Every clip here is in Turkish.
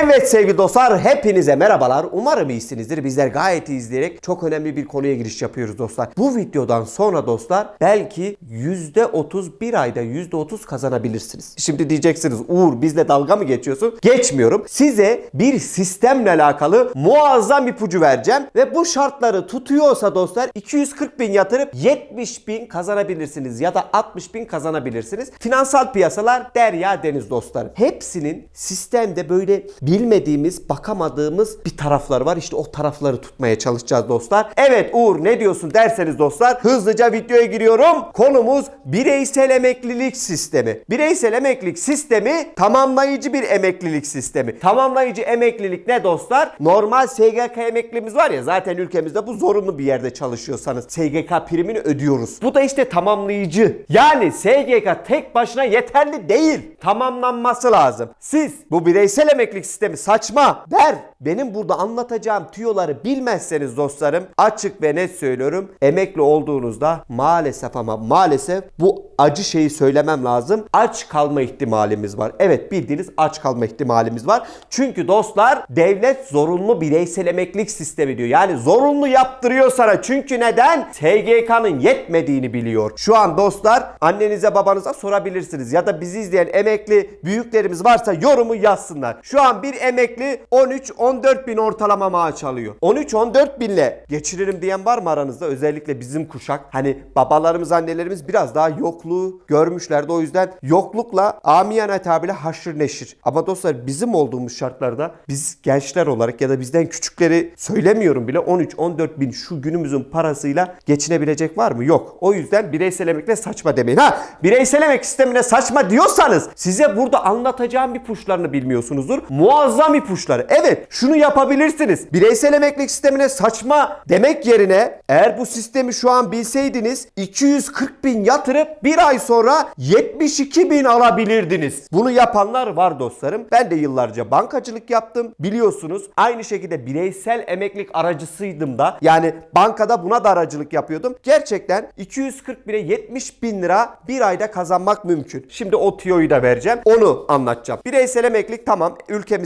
Evet sevgili dostlar hepinize merhabalar. Umarım iyisinizdir. Bizler gayet iyi izleyerek çok önemli bir konuya giriş yapıyoruz dostlar. Bu videodan sonra dostlar belki %30 bir ayda %30 kazanabilirsiniz. Şimdi diyeceksiniz Uğur bizle dalga mı geçiyorsun? Geçmiyorum. Size bir sistemle alakalı muazzam ipucu vereceğim ve bu şartları tutuyorsa dostlar 240 bin yatırıp 70 bin kazanabilirsiniz ya da 60 bin kazanabilirsiniz. Finansal piyasalar derya deniz dostlarım. Hepsinin sistemde böyle bilmediğimiz, bakamadığımız bir tarafları var. İşte o tarafları tutmaya çalışacağız dostlar. Evet Uğur ne diyorsun derseniz dostlar hızlıca videoya giriyorum. Konumuz bireysel emeklilik sistemi. Bireysel emeklilik sistemi tamamlayıcı bir emeklilik sistemi. Tamamlayıcı emeklilik ne dostlar? Normal SGK emeklimiz var ya zaten ülkemizde bu zorunlu bir yerde çalışıyorsanız SGK primini ödüyoruz. Bu da işte tamamlayıcı. Yani SGK tek başına yeterli değil. Tamamlanması lazım. Siz bu bireysel emeklilik sistemi saçma der. Benim burada anlatacağım tüyoları bilmezseniz dostlarım açık ve net söylüyorum. Emekli olduğunuzda maalesef ama maalesef bu acı şeyi söylemem lazım. Aç kalma ihtimalimiz var. Evet bildiğiniz aç kalma ihtimalimiz var. Çünkü dostlar devlet zorunlu bireysel emeklilik sistemi diyor. Yani zorunlu yaptırıyor sana. Çünkü neden? SGK'nın yetmediğini biliyor. Şu an dostlar annenize babanıza sorabilirsiniz. Ya da bizi izleyen emekli büyüklerimiz varsa yorumu yazsınlar. Şu an bir emekli 13-14 bin ortalama maaş alıyor. 13-14 binle geçiririm diyen var mı aranızda? Özellikle bizim kuşak. Hani babalarımız annelerimiz biraz daha yokluğu görmüşlerdi. O yüzden yoklukla amiyane tabirle haşır neşir. Ama dostlar bizim olduğumuz şartlarda biz gençler olarak ya da bizden küçükleri söylemiyorum bile 13-14 bin şu günümüzün parasıyla geçinebilecek var mı? Yok. O yüzden bireysel emekle saçma demeyin. Ha bireysel emek sistemine saçma diyorsanız size burada anlatacağım ipuçlarını bilmiyorsunuzdur. Muazzam ipuçları. Evet şunu yapabilirsiniz. Bireysel emeklilik sistemine saçma demek yerine eğer bu sistemi şu an bilseydiniz 240 bin yatırıp bir ay sonra 72 bin alabilirdiniz. Bunu yapanlar var dostlarım. Ben de yıllarca bankacılık yaptım. Biliyorsunuz aynı şekilde bireysel emeklilik aracısıydım da. Yani bankada buna da aracılık yapıyordum. Gerçekten 240 bine 70 bin lira bir ayda kazanmak mümkün. Şimdi o tiyoyu da vereceğim. Onu anlatacağım. Bireysel emeklilik tamam.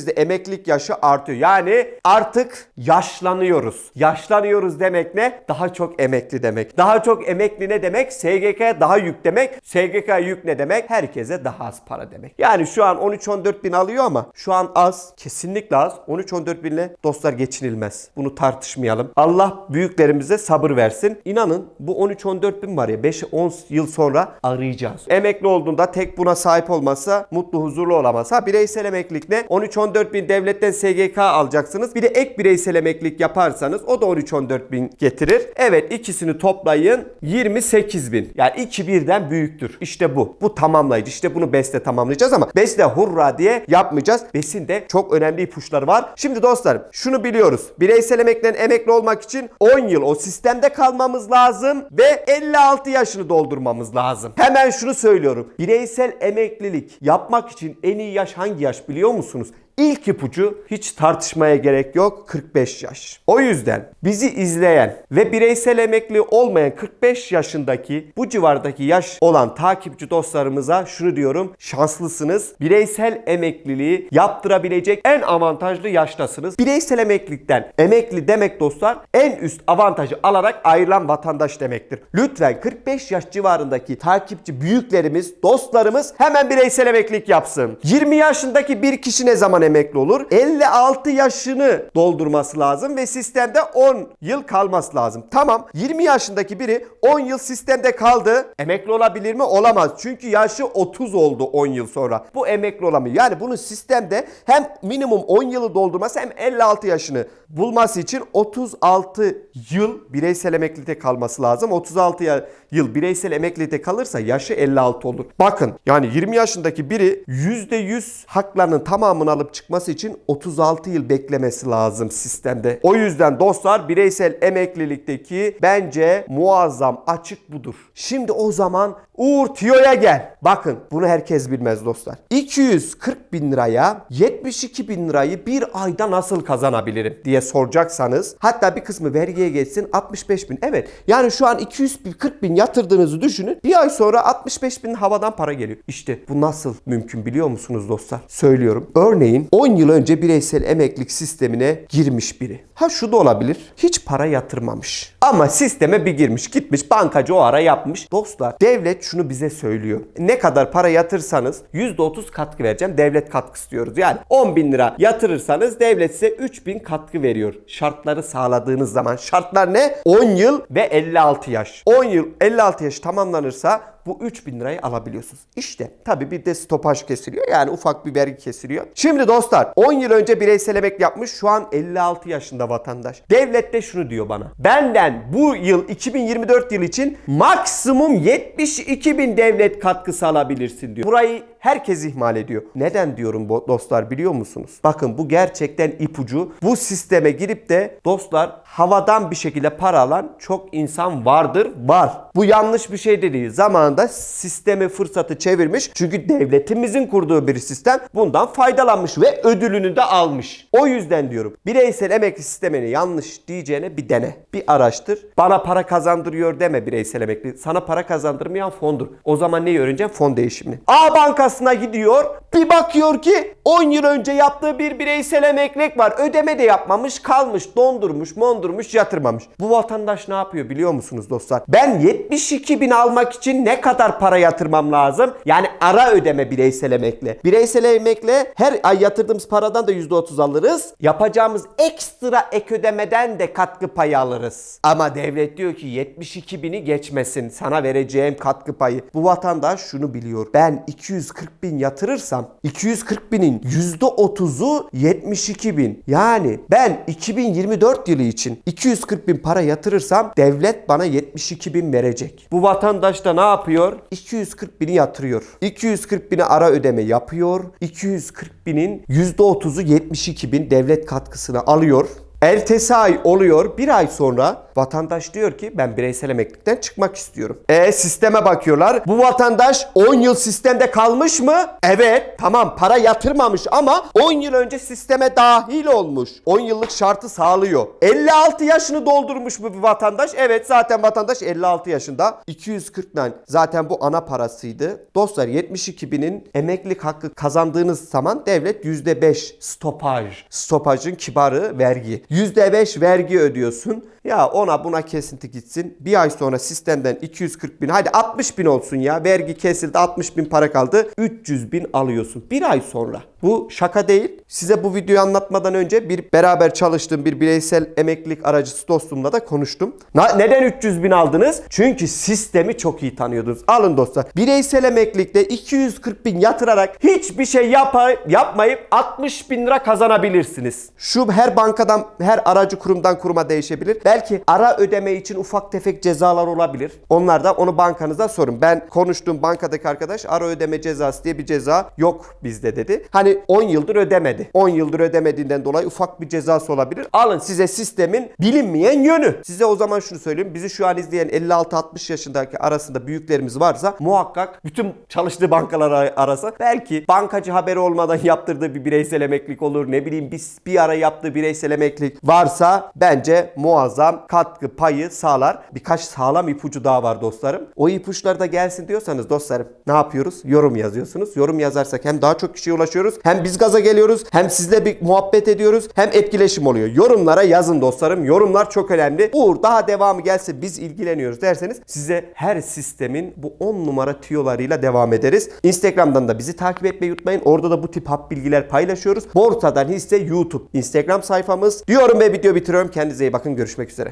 Ülkemizde emeklilik yaşı artıyor. Yani artık yaşlanıyoruz. Yaşlanıyoruz demek ne? Daha çok emekli demek. Daha çok emekli ne demek? SGK'ya daha yük demek. SGK yük ne demek? Herkese daha az para demek. Yani şu an 13-14 bin alıyor ama şu an az. Kesinlikle az. 13-14 binle dostlar geçinilmez. Bunu tartışmayalım. Allah büyüklerimize sabır versin. İnanın bu 13-14 bin var ya 5-10 yıl sonra arayacağız. Emekli olduğunda tek buna sahip olmazsa mutlu huzurlu olamaz. Ha bireysel emeklilik ne? 13-14 bin devletten SGK alacaksınız. Bir de ek bireysel emeklilik yaparsanız o da 13-14 bin getirir. Evet ikisini toplayın 28 bin. Yani iki birden büyüktür. İşte bu. Bu tamamlayıcı. İşte bunu BES'te tamamlayacağız ama BES'te hurra diye yapmayacağız. BES'in de çok önemli ipuçları var. Şimdi dostlarım şunu biliyoruz. Bireysel emeklilerin emekli olmak için 10 yıl o sistemde kalmamız lazım ve 56 yaşını doldurmamız lazım. Hemen şunu söylüyorum. Bireysel emeklilik yapmak için en iyi yaş hangi yaş biliyor musunuz? İlk ipucu hiç tartışmaya gerek yok 45 yaş. O yüzden bizi izleyen ve bireysel emekli olmayan 45 yaşındaki bu civardaki yaş olan takipçi dostlarımıza şunu diyorum. Şanslısınız. Bireysel emekliliği yaptırabilecek en avantajlı yaştasınız. Bireysel emeklilikten emekli demek dostlar en üst avantajı alarak ayrılan vatandaş demektir. Lütfen 45 yaş civarındaki takipçi büyüklerimiz, dostlarımız hemen bireysel emeklilik yapsın. 20 yaşındaki bir kişi ne zaman emekli olur? 56 yaşını doldurması lazım ve sistemde 10 yıl kalması lazım. Tamam 20 yaşındaki biri 10 yıl sistemde kaldı. Emekli olabilir mi? Olamaz. Çünkü yaşı 30 oldu 10 yıl sonra. Bu emekli olamıyor. Yani bunun sistemde hem minimum 10 yılı doldurması hem 56 yaşını bulması için 36 yıl bireysel emeklilikte kalması lazım. 36 ya- yıl bireysel emeklilikte kalırsa yaşı 56 olur. Bakın yani 20 yaşındaki biri %100 haklarının tamamını alıp çıkması için 36 yıl beklemesi lazım sistemde. O yüzden dostlar bireysel emeklilikteki bence muazzam açık budur. Şimdi o zaman Uğur Tiyo'ya gel. Bakın bunu herkes bilmez dostlar. 240 bin liraya 72 bin lirayı bir ayda nasıl kazanabilirim diye soracaksanız hatta bir kısmı vergiye geçsin 65 bin. Evet yani şu an 240 bin yatırdığınızı düşünün. Bir ay sonra 65 bin havadan para geliyor. İşte bu nasıl mümkün biliyor musunuz dostlar? Söylüyorum. Örneğin 10 yıl önce bireysel emeklilik sistemine girmiş biri. Ha şu da olabilir. Hiç para yatırmamış. Ama sisteme bir girmiş. Gitmiş bankacı o ara yapmış. Dostlar devlet şunu bize söylüyor. Ne kadar para yatırsanız %30 katkı vereceğim. Devlet katkısı diyoruz. Yani 10 bin lira yatırırsanız devlet size 3 bin katkı veriyor. Şartları sağladığınız zaman. Şartlar ne? 10 yıl ve 56 yaş. 10 yıl 56 yaş tamamlanırsa bu 3000 lirayı alabiliyorsunuz. İşte tabii bir de stopaj kesiliyor. Yani ufak bir vergi kesiliyor. Şimdi dostlar 10 yıl önce bireysel emekli yapmış. Şu an 56 yaşında vatandaş. Devlet de şunu diyor bana. Benden bu yıl 2024 yıl için maksimum 72 bin devlet katkısı alabilirsin diyor. Burayı herkes ihmal ediyor. Neden diyorum bu dostlar biliyor musunuz? Bakın bu gerçekten ipucu. Bu sisteme girip de dostlar havadan bir şekilde para alan çok insan vardır. Var. Bu yanlış bir şey de değil. Zamanında sistemi fırsatı çevirmiş. Çünkü devletimizin kurduğu bir sistem bundan faydalanmış ve ödülünü de almış. O yüzden diyorum bireysel emekli sistemini yanlış diyeceğine bir dene. Bir araştır. Bana para kazandırıyor deme bireysel emekli. Sana para kazandırmayan fondur. O zaman neyi öğreneceksin? Fon değişimini. A bankasına gidiyor. Bir bakıyor ki 10 yıl önce yaptığı bir bireysel emeklilik var. Ödeme de yapmamış, kalmış, dondurmuş, mondurmuş, yatırmamış. Bu vatandaş ne yapıyor biliyor musunuz dostlar? Ben 72 bin almak için ne kadar para yatırmam lazım? Yani ara ödeme bireysel emekli. Bireysel emekli her ay yatırdığımız paradan da %30 alırız. Yapacağımız ekstra ek ödemeden de katkı payı alırız. Ama devlet diyor ki 72 bini geçmesin sana vereceğim katkı payı. Bu vatandaş şunu biliyor. Ben 240 bin yatırırsam 240 binin %30'u 72 bin. Yani ben 2024 yılı için 240 bin para yatırırsam devlet bana 72 bin verecek. Bu vatandaş da ne yapıyor? 240 bini yatırıyor. 240 bini ara ödeme yapıyor. 240 binin %30'u 72 bin devlet katkısını alıyor. Ertesi ay oluyor. Bir ay sonra vatandaş diyor ki ben bireysel emeklilikten çıkmak istiyorum. E sisteme bakıyorlar. Bu vatandaş 10 yıl sistemde kalmış mı? Evet. Tamam para yatırmamış ama 10 yıl önce sisteme dahil olmuş. 10 yıllık şartı sağlıyor. 56 yaşını doldurmuş mu bir vatandaş? Evet zaten vatandaş 56 yaşında. 240 tane zaten bu ana parasıydı. Dostlar 72 binin emeklilik hakkı kazandığınız zaman devlet %5 stopaj. Stopajın kibarı vergi. %5 vergi ödüyorsun. Ya ona buna kesinti gitsin. Bir ay sonra sistemden 240 bin hadi 60 bin olsun ya. Vergi kesildi 60 bin para kaldı. 300 bin alıyorsun. Bir ay sonra. Bu şaka değil. Size bu videoyu anlatmadan önce bir beraber çalıştığım bir bireysel emeklilik aracısı dostumla da konuştum. Na- neden 300 bin aldınız? Çünkü sistemi çok iyi tanıyordunuz. Alın dostlar. Bireysel emeklilikte 240 bin yatırarak hiçbir şey yapa- yapmayıp 60 bin lira kazanabilirsiniz. Şu her bankadan, her aracı kurumdan kuruma değişebilir. Belki ara ödeme için ufak tefek cezalar olabilir. Onlar da onu bankanıza sorun. Ben konuştuğum bankadaki arkadaş ara ödeme cezası diye bir ceza yok bizde dedi. Hani 10 yıldır ödemedi. 10 yıldır ödemediğinden dolayı ufak bir cezası olabilir. Alın size sistemin bilinmeyen yönü. Size o zaman şunu söyleyeyim. Bizi şu an izleyen 56-60 yaşındaki arasında büyüklerimiz varsa muhakkak bütün çalıştığı bankalar arasa belki bankacı haberi olmadan yaptırdığı bir bireysel emeklilik olur. Ne bileyim bir, bir ara yaptığı bireysel emeklilik varsa bence muazzam katkı payı sağlar. Birkaç sağlam ipucu daha var dostlarım. O ipuçları da gelsin diyorsanız dostlarım ne yapıyoruz? Yorum yazıyorsunuz. Yorum yazarsak hem daha çok kişiye ulaşıyoruz. Hem biz gaza geliyoruz. Hem sizle bir muhabbet ediyoruz. Hem etkileşim oluyor. Yorumlara yazın dostlarım. Yorumlar çok önemli. Uğur daha devamı gelse biz ilgileniyoruz derseniz size her sistemin bu 10 numara tüyolarıyla devam ederiz. Instagram'dan da bizi takip etmeyi unutmayın. Orada da bu tip hap bilgiler paylaşıyoruz. Borsadan hisse YouTube Instagram sayfamız. Diyorum ve video bitiriyorum. Kendinize iyi bakın. Görüşmek üzere.